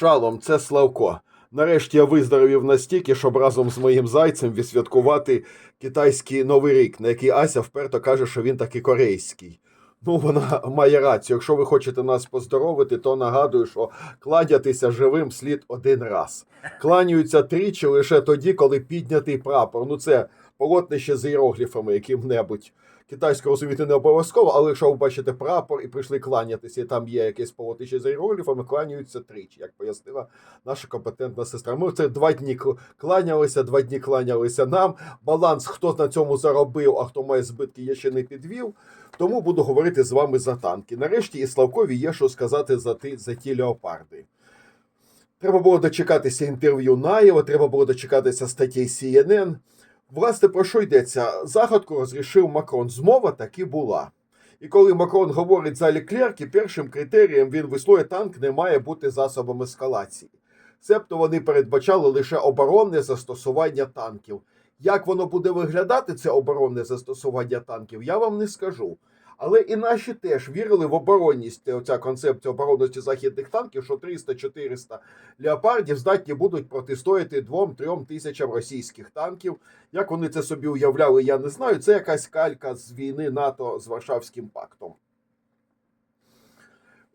Шалом, це Славко. Нарешті я виздоровів настільки, щоб разом з моїм зайцем відсвяткувати китайський новий рік, на який Ася вперто каже, що він таки корейський. Ну, вона має рацію. Якщо ви хочете нас поздоровити, то нагадую, що кладятися живим слід один раз. Кланяються тричі лише тоді, коли піднятий прапор. Ну, це полотнище з іерогліфами яким-небудь. Китайську розуміти не обов'язково, але якщо ви бачите прапор і прийшли кланятися, і там є якесь полотнище з іерогліфами, кланяються тричі, як пояснила наша компетентна сестра. Ми це два дні кланялися, два дні кланялися нам. Баланс, хто на цьому заробив, а хто має збитки, я ще не підвів. Тому буду говорити з вами за танки. Нарешті і Славкові є що сказати за ті, за ті леопарди. Треба було дочекатися інтерв'ю Наєва, треба було дочекатися статей CNN. Власне, про що йдеться? Загадку розрішив Макрон. Змова таки була. І коли Макрон говорить за Леклерки, першим критерієм він висловлює танк не має бути засобом ескалації. Себто вони передбачали лише оборонне застосування танків. Як воно буде виглядати, це оборонне застосування танків, я вам не скажу. Але і наші теж вірили в оборонність, оця концепція оборонності західних танків, що 300-400 леопардів здатні будуть протистояти 2-3 тисячам російських танків. Як вони це собі уявляли, я не знаю. Це якась калька з війни НАТО з Варшавським пактом.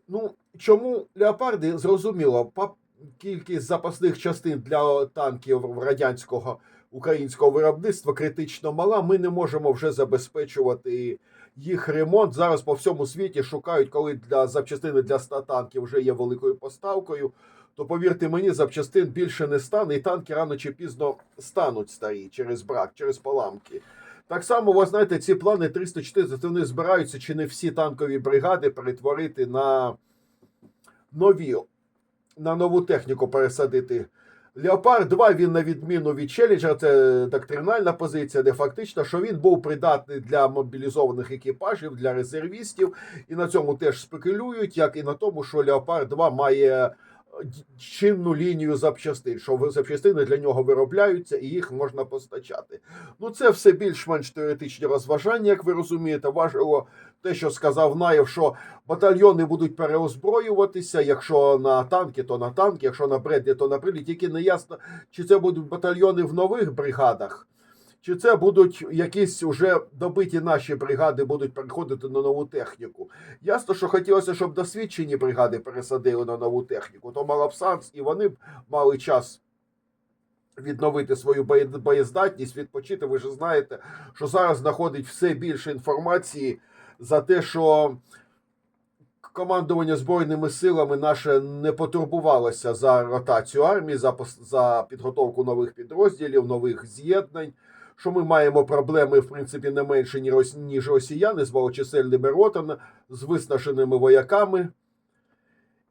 Ну, чому леопарди зрозуміло, кількість запасних частин для танків радянського українського виробництва критично мала. Ми не можемо вже забезпечувати їх ремонт. Зараз по всьому світі шукають, коли для запчастини для 100 танків вже є великою поставкою. То повірте мені, запчастин більше не стане, і танки рано чи пізно стануть старі через брак, через поламки. Так само, ви знаєте, ці плани 300-400, вони збираються чи не всі танкові бригади перетворити на нові, на нову техніку пересадити. Леопард 2 він на відміну від Челленджера, це доктринальна позиція, де фактично, що він був придатний для мобілізованих екіпажів, для резервістів, і на цьому теж спекулюють, як і на тому, що Леопард 2 має чинну лінію запчастин, що запчастини для нього виробляються і їх можна постачати. Ну, це все більш-менш теоретичні розважання, як ви розумієте. Важливо те, що сказав Наєв, що батальйони будуть переозброюватися. Якщо на танки, то на танки, якщо на бредлі, то на бредлі. Тільки не ясно, чи це будуть батальйони в нових бригадах, чи це будуть якісь уже добиті наші бригади будуть переходити на нову техніку. Ясно, що хотілося, щоб досвідчені бригади пересадили на нову техніку, то мала б сенс, і вони б мали час відновити свою боєздатність, відпочити. Ви ж знаєте, що зараз знаходить все більше інформації за те, що командування Збройними силами наше не потурбувалося за ротацію армії, за, за підготовку нових підрозділів, нових з'єднань. Що ми маємо проблеми, в принципі, не менше, ніж росіяни з малочисельними ротами, з виснаженими вояками.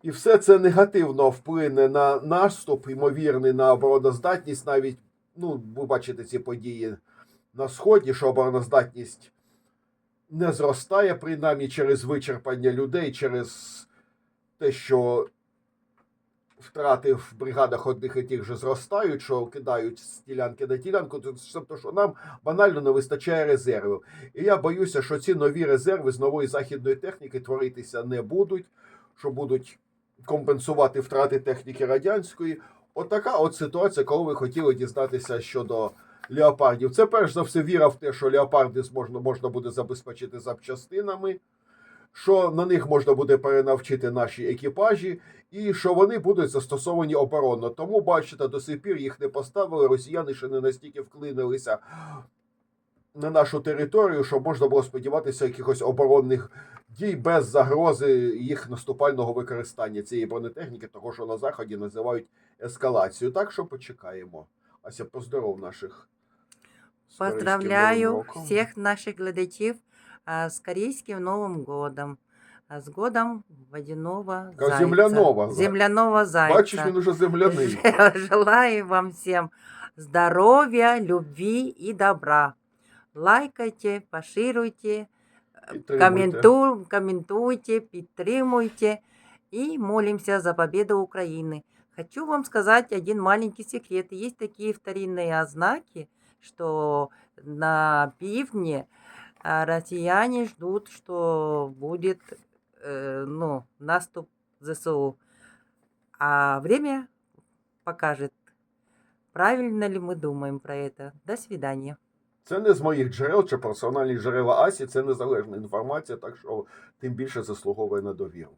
І все це негативно вплине на наступ, ймовірний на обороноздатність. Навіть, ну, ви бачите ці події на Сході, що обороноздатність не зростає, принаймні через вичерпання людей, через те, що втрати в бригадах одних і тих же зростають, що кидають з ділянки на ділянку, тобто, що нам банально не вистачає резервів. І я боюся, що ці нові резерви з нової західної техніки творитися не будуть, що будуть компенсувати втрати техніки радянської. Отака от ситуація, коли ви хотіли дізнатися щодо леопардів. Це перш за все віра в те, що леопарди можна, можна буде забезпечити запчастинами, що на них можна буде перенавчити наші екіпажі, і що вони будуть застосовані оборонно. Тому, бачите, до сих пір їх не поставили. Росіяни ще не настільки вклинилися на нашу територію, що можна було сподіватися якихось оборонних дій без загрози їх наступального використання цієї бронетехніки, того що на заході називають ескалацією. Так що почекаємо. Ася, поздоров наших. Поздравляю всех наших глядачів с корейским Новым годом, а, с годом водяного Ка- зайца. земляного, да. Земляного зайца. Бачиш, він уже земляний. Ж- Желаю вам всем здоровья, любви и добра. Лайкайте, пошируйте, Підтримуйте. комменту, комментуйте, підтримуйте и молимся за победу Украины. Хочу вам сказать один маленький секрет. Есть такие вторинные ознаки, что на пивне а, россияне ждут, что будет э, ну, наступ ЗСУ. А время покажет, правильно ли мы думаем про это. До свидания. Це не з моїх джерел чи персональних джерел Асі, це незалежна інформація, так що тим більше заслуговує на довіру.